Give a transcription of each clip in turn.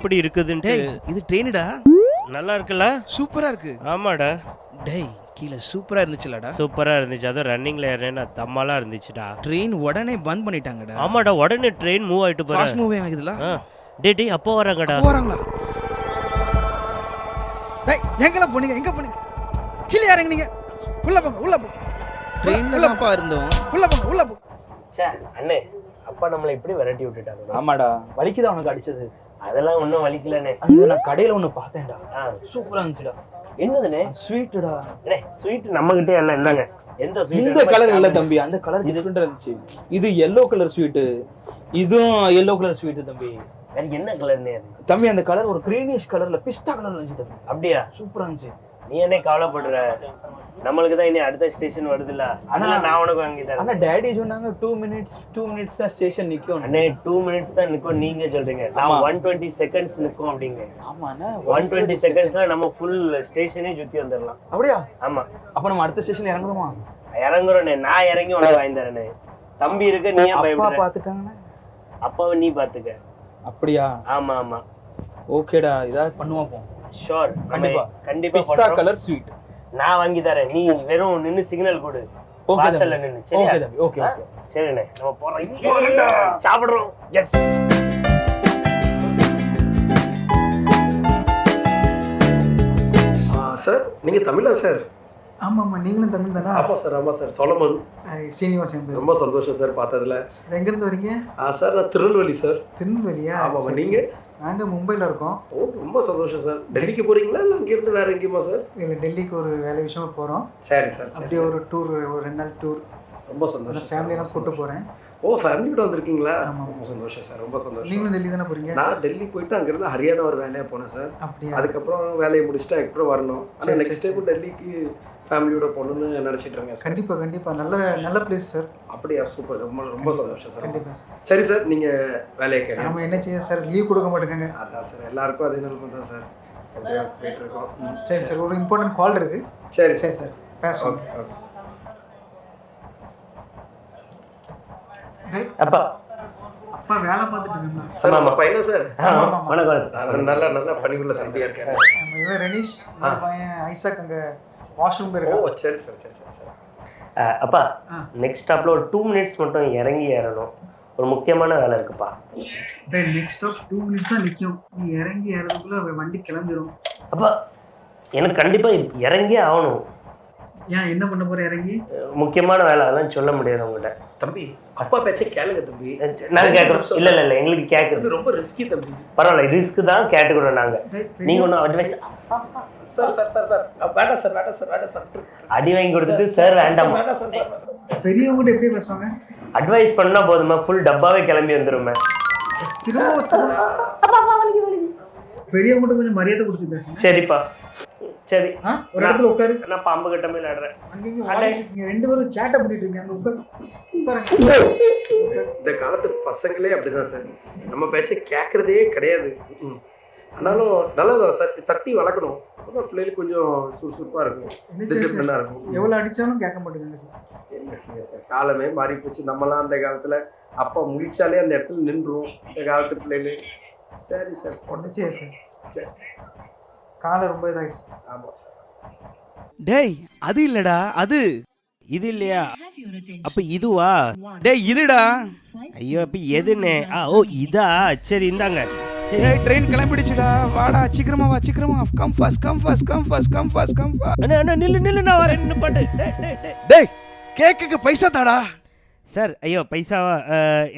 எப்படி இருக்குதுன்ட்டு டேய் இது ட்ரெயினுடா நல்லா இருக்குல்ல? சூப்பரா இருக்கு. ஆமாடா. டேய் கீழே சூப்பரா இருந்துச்சுலடா சூப்பரா இருந்துச்சு. அதுவும் ரன்னிங்ல ஏறேன்னா தம்மாலாம் இருந்துச்சுடா. ட்ரெயின் உடனே பந்த் பண்ணிட்டாங்கடா. ஆமாடா உடனே ட்ரெயின் மூவ் ஆயிட்டு ஃபாஸ்ட் போற மூவே ஆகுதுல டே டேய் அப்போ வராங்கடா. போறாங்களா டேய் எங்கெல்லாம் போனீங்க? எங்க போனீங்க? கீழே இறங்குனீங்க. உள்ள போங்க உள்ள போங்க ட்ரெயின்ல தான்ப்பா இருந்தோம். உள்ள போங்க உள்ள போங்க ச்சே அண்ணே அப்பா நம்மளை இப்படி விரட்டி விட்டுட்டாங்க. ஆமாடா. வலிக்குதா உனக்கு அடிச்சது? அதெல்லாம் ஒன்றும் வலிக்கலண்ணே. அங்க நான் கடையில ஒண்ணு பார்த்தேன்டா. ஆ. சூப்பரா இருந்துச்சுடா. என்னதுண்ணே? ஸ்வீட்டுடா. அண்ணே ஸ்வீட் நம்ம கிட்டே எல்லாம் இருந்தாங்க எந்த இந்த கலர் இல்ல தம்பி. அந்த கலர் டிஃபரெண்டா இருந்துச்சு. இது எல்லோ கலர் ஸ்வீட்டு இதுவும் எல்லோ கலர் ஸ்வீட் தம்பி. வேற என்ன கலர்னே அது? தம்பி அந்த கலர் ஒரு கிரீனிஷ் கலர்ல பிஸ்தா கலர்ல இருந்துச்சு தம்பி. அப்படியா? சூப்பரா இருந்துச்சு. நீ என்ன கவலைப்படுற? நம்மளுக்கு தான் இனி அடுத்த ஸ்டேஷன் வருதுல்ல? அதனால நான் உனக்கு வாங்கி தரேன். ஆனா டேடி சொன்னாங்க டூ மினிட்ஸ் டூ மினிட்ஸ் தான் ஸ்டேஷன் நிக்கும். அண்ணே டூ மினிட்ஸ் தான் நிற்கும் நீங்க சொல்றீங்க. நான். ஒன் டுவெண்ட்டி செகண்ட்ஸ் நிற்கும் அப்படிங்க. ஆமாண்ணா ஒன் டுவெண்ட்டி செகண்ட்ஸ்ல நம்ம ஃபுல் ஸ்டேஷனே சுத்தி வந்துடலாம். அப்படியா? ஆமா. அப்ப நம்ம அடுத்த ஸ்டேஷன் இறங்குதுமா இறங்குறோண்ணே. நான் இறங்கி உனக்கு வாங்கி தரேனே தம்பி இருக்க நீ ஏன் அப்பா பயப்படுற? பாத்துட்டாங்கண்ணா அப்பாவை நீ பாத்துக்க அப்படியா? ஆமா ஆமா. ஓகேடா இதாவது பண்ணுவோம் போ. ஷோர் கண்டிப்பா. கண்டிப்பா பிஸ்தா. கலர் ஸ்வீட் நான் வாங்கி தரேன். நீ வெறும் நின்னு சிக்னல் கொடு. வாசல்ல நின்னு சரியா? ஓகே ஓகே சரிண்ணே. நம்ம போறோம். சாப்பிடுறோம். எஸ் சார் நீங்கள் தமிழா சார் ஆமா ஆமா நீங்களும் தமிழ் தானா? ஆமாம் சார் ஆமாம் சார் சொலமன் பேர். ரொம்ப சந்தோஷம் சார் பார்த்ததுல. எங்க இருந்து வரீங்க? ஆ சார் நான் திருநெல்வேலி சார் திருநெல்வேலியா? ஆமாம் சரி, நீங்கள் மும்பைல இருக்கோம். ஓ ரொம்ப சந்தோஷம் சார். டெல்லிக்கு போகிறீங்களா இல்லை அங்கேருந்து வேறு எங்கேயுமா சார்? இல்ல டெல்லிக்கு ஒரு வேலை விஷயமா போறோம். சரி சார். அப்படியே ஒரு டூர் ஒரு ரெண்டு நாள் டூர் ரொம்ப சந்தோஷம் ஃபேமிலி சார். எல்லாம் கூட்டு போறேன். ஓ ஃபேமிலியோட வந்திருக்கீங்களா? ஆமா. ரொம்ப சந்தோஷம் சார் ரொம்ப சந்தோஷம். நீங்களும் டெல்லி தானே போறீங்க? நான் டெல்லி போயிட்டு அங்கேருந்து ஹரியானா ஒரு வேலையாக போனேன் சார். அப்படியா? அதுக்கப்புறம் வேலையை முடிச்சுட்டு அதுக்கப்புறம் வரணும். ஆனால் நெக்ஸ்ட் டைம் டெல்லிக்கு ஃபேமிலியோட போகணுன்னு நினச்சிட்டு இருக்கேன் கண்டிப்பா கண்டிப்பா. நல்ல நல்ல பிளேஸ் சார் அப்படியா? சூப்பர் ரொம்ப ரொம்ப சந்தோஷம் சார் கண்டிப்பா சார் சரி சார் நீங்கள் வேலையை கேட்க நம்ம என்ன செய்ய சார் லீவ் கொடுக்க மாட்டேங்க அதான் சார் எல்லாருக்கும் அதே நிலைமை தான் சார் அப்படியே போயிட்டு இருக்கோம். சரி சார் ஒரு இம்பார்ட்டன்ட் கால் இருக்கு. சரி. சரி சார் பேசுவோம். Okay okay. அப்பா. அப்பா வேலை பார்த்துட்டு சார். நம்ம பையனா சார். வணக்கம் நல்லா நல்லா பணிவுள்ள தம்பியா இருக்காரு நம்ம இவன் ரெனிஷ் பையன் ஐசாக் அங்க வாஷ்ரூம் ஓ போயிருக்கான் சரி சார் சரி சரி. அப்பா. நெக்ஸ்ட் ஸ்டாப்ல ஒரு டூ மினிட்ஸ் மட்டும் இறங்கி ஏறணும். ஒரு முக்கியமான வேலை இருக்குப்பா. நெக்ஸ்ட் ஸ்டாப் டூ மினிட்ஸ் தான் நிற்கும் நீ இறங்கி ஏறதுக்குள்ள வண்டி கிளம்பிடும் அப்பா எனக்கு கண்டிப்பா இறங்கியே ஆகணும். ஏன் என்ன பண்ண போற இறங்கி? முக்கியமான வேலை அதெல்லாம் சொல்ல முடியாது உங்ககிட்ட. தம்பி அப்பா பேச்சை கேளுங்க தம்பி. நாங்க கேட்கறோம் இல்ல இல்ல இல்ல எங்களுக்கு கேட்குறது. இது ரொம்ப ரிஸ்கி தம்பி. பரவாயில்ல ரிஸ்க் தான் கேட்டுக்கிறோம் நாங்க. நீங்க ஒன்றும் advice sir sir sir sir வேண்டாம் சார் வேண்டாம் சார் வேண்டாம் சார் அடி வாங்கி கொடுத்துட்டு சார் வேண்டாம் வேண்டாம். சார். பெரியவங்க எப்படி பேசுவாங்க? அட்வைஸ் பண்ணா போதுமா ஃபுல் டப்பாவே கிளம்பி வந்துருமே பெரியவங்க கொஞ்சம் மரியாதை கொடுத்து பேசுங்க. சரிப்பா. சரி? ஒரு இடத்துல உட்காரு. நான் பாம்பு கட்ட மேல ஆடுறேன் நீங்க ரெண்டு பேரும் சேட்டை பண்ணிட்டு இருக்கீங்க. அங்க உட்காரு. உட்காருங்க. இந்த காலத்து பசங்களே அப்படிதான் சார் நம்ம பேச்சை கேட்கறதே கிடையாது. ம். ஆனாலும் நல்லதான் சார் தட்டி வளர்க்கணும். பிள்ளைகளுக்கு கொஞ்சம் சுறுசுறுப்பா இருக்கும். என்ன செய்ய டிசிப்ளினா சார்? இருக்கும். எவ்வளவு அடிச்சாலும் கேட்க மாட்டேங்குங்க சார். என்ன செய்ய சார்? காலமே மாறி போச்சு நம்மலாம் அந்த காலத்துல அப்பா முழிச்சாலே அந்த இடத்துல நின்றுவோம் இந்த காலத்து பிள்ளைகள். சரி சார். செய்ய சார். சரி. காலை ரொம்ப இதாயிடுச்சு. ஆமா டேய் அது இல்லடா அது. இது இல்லையா. அப்ப இதுவா? டேய் இதுடா. ஐயோ அப்ப எதுன்னு? ஆ ஓ இதா? சரி இந்தாங்க. சரி ட்ரெயின் கிளம்பிடுச்சுடா. வாடா சீக்கிரமா வா சீக்கிரமா come fast come fast come அண்ணா அண்ணா நில்லு நில்லு நான் வரேன். நின்னு பாட்டு. டேய், கேக்குக்கு பைசா தாடா. சார் ஐயோ பைசாவா?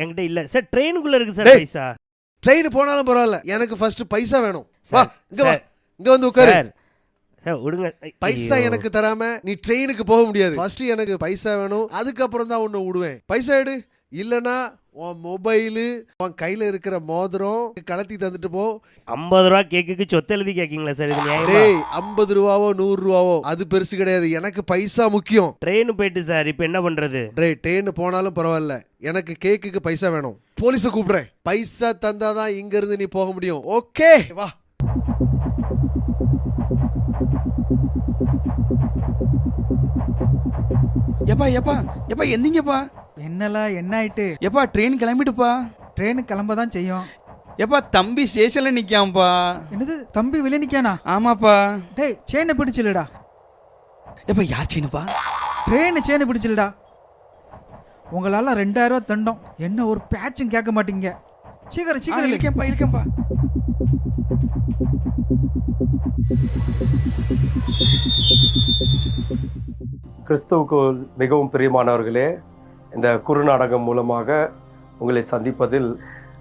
என்கிட்ட இல்ல. சார் ட்ரெயினுக்குள்ள இருக்கு சார். பைசா. ட்ரெயின் போனாலும் பரவாயில்ல. எனக்கு ஃபர்ஸ்ட் பைசா வேணும். வா இங்க வா. சார், இங்க வந்து உட்காரு. சார் சார் விடுங்க. பைசா. எனக்கு தராம நீ ட்ரெயினுக்கு போக முடியாது. ஃபர்ஸ்ட் எனக்கு பைசா வேணும். அதுக்கப்புறம் தான் உன்னை விடுவேன். பைசா எடு. இல்லனா உன் மொபைலு உன் கையில இருக்கிற மோதிரம் கலத்தி தந்துட்டு போ. ஐம்பது ரூபா கேக்குக்கு சொத்து எழுதி கேக்கீங்களா சார் இது நியாயமா? டேய் ஐம்பது ரூபாவோ நூறு ரூபாவோ அது பெருசு கிடையாது. எனக்கு பைசா முக்கியம். ட்ரெயின் போயிட்டு சார் இப்போ என்ன பண்றது? டேய் ட்ரெயின் போனாலும் பரவாயில்ல. எனக்கு கேக்குக்கு பைசா வேணும். போலீஸை கூப்பிடுறேன். பைசா தந்தாதான் இங்க இருந்து நீ போக முடியும். ஓகே வா. எப்பா எப்பா எப்பா எந்திங்கப்பா. என்னலாம் என்ன ஆயிட்டு எப்பா ட்ரெயின் கிளம்பிடுப்பா ட்ரெயின் கிளம்ப தான் செய்யும். எப்பா தம்பி ஸ்டேஷன்ல நிக்காம்பா என்னது தம்பி வெளியே நிக்கானா? ஆமாப்பா. டேய் செயினை பிடிச்சில்லடா எப்பா யார் சீனுப்பா ட்ரெயின் செயினை பிடிச்சில்லடா உங்களால ரெண்டாயிரம் ரூபாய் தண்டம். என்ன ஒரு பேட்சும் கேட்க மாட்டீங்க. சீக்கிரம் சீக்கிரம் இழுக்க. இருக்கேன்ப்பா இருக்கேன்ப்பா. கிறிஸ்துவுக்குள் மிகவும் பிரியமானவர்களே இந்த குறுநாடகம் மூலமாக உங்களை சந்திப்பதில்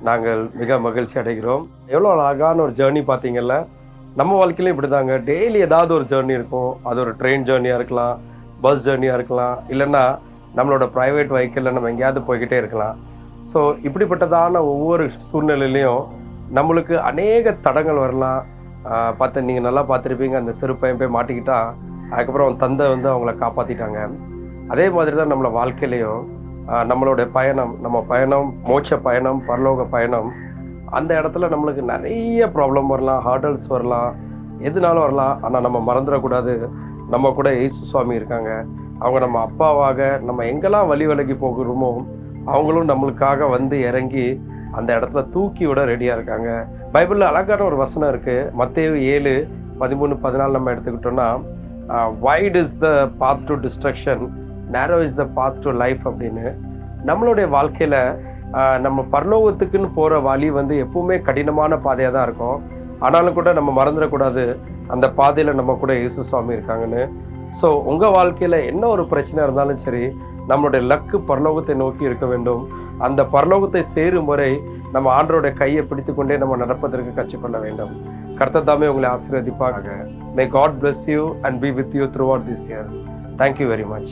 நாங்கள் மிக மகிழ்ச்சி அடைகிறோம். எவ்வளோ அழகான ஒரு ஜேர்னி பார்த்தீங்கல்ல. நம்ம வாழ்க்கையிலும் இப்படி தாங்க டெய்லி ஏதாவது ஒரு ஜேர்னி இருக்கும். அது ஒரு ட்ரெயின் ஜேர்னியாக இருக்கலாம் பஸ் ஜேர்னியாக இருக்கலாம் இல்லைன்னா நம்மளோட ப்ரைவேட் வெஹிக்கிளில் நம்ம எங்கேயாவது போய்கிட்டே இருக்கலாம். ஸோ இப்படிப்பட்டதான ஒவ்வொரு சூழ்நிலையிலையும் நம்மளுக்கு அநேக தடங்கள் வரலாம். பார்த்து நீங்கள் நல்லா பார்த்துருப்பீங்க. அந்த சிறு பையன் போய் மாட்டிக்கிட்டா அதுக்கப்புறம் அவன் தந்தை வந்து அவங்கள காப்பாற்றிட்டாங்க அதே மாதிரி தான் நம்மளோட வாழ்க்கையிலையும் நம்மளோட நம்மளுடைய பயணம் நம்ம பயணம் மோட்ச பயணம் பரலோக பயணம் அந்த இடத்துல நம்மளுக்கு நிறைய ப்ராப்ளம் வரலாம் ஹார்டல்ஸ் வரலாம் எதுனாலும் வரலாம். ஆனால் நம்ம மறந்துடக்கூடாது. நம்ம கூட இயேசு சுவாமி இருக்காங்க. அவங்க நம்ம அப்பாவாக நம்ம எங்கெல்லாம் வழி விலகி போகிறோமோ அவங்களும் நம்மளுக்காக வந்து இறங்கி அந்த இடத்துல தூக்கி விட ரெடியாக இருக்காங்க. பைபிளில் அழகான ஒரு வசனம் இருக்குது மத்தேவு ஏழு பதிமூணு பதினாலு நம்ம எடுத்துக்கிட்டோம்னா wide is the path to destruction narrow is the path to life அப்படின்னு நம்மளுடைய வாழ்க்கையில் நம்ம பரலோகத்துக்குன்னு போகிற வழி வந்து எப்பவுமே கடினமான பாதையாக தான் இருக்கும். ஆனாலும் கூட நம்ம மறந்துடக்கூடாது. அந்த பாதையில் நம்ம கூட இயேசு சுவாமி இருக்காங்கன்னு. ஸோ உங்கள் வாழ்க்கையில் என்ன ஒரு பிரச்சனை இருந்தாலும் சரி நம்மளுடைய லக்கு பரலோகத்தை நோக்கி இருக்க வேண்டும். அந்த பரலோகத்தை சேரும் வரை நம்ம ஆண்டோடைய கையை பிடித்து கொண்டே நம்ம நடப்பதற்கு கற்றுக்கொள்ள வேண்டும். கர்த்தர் தாமே உங்களை ஆசீர்வதிப்பாக may God bless you and be with you throughout this year thank you very much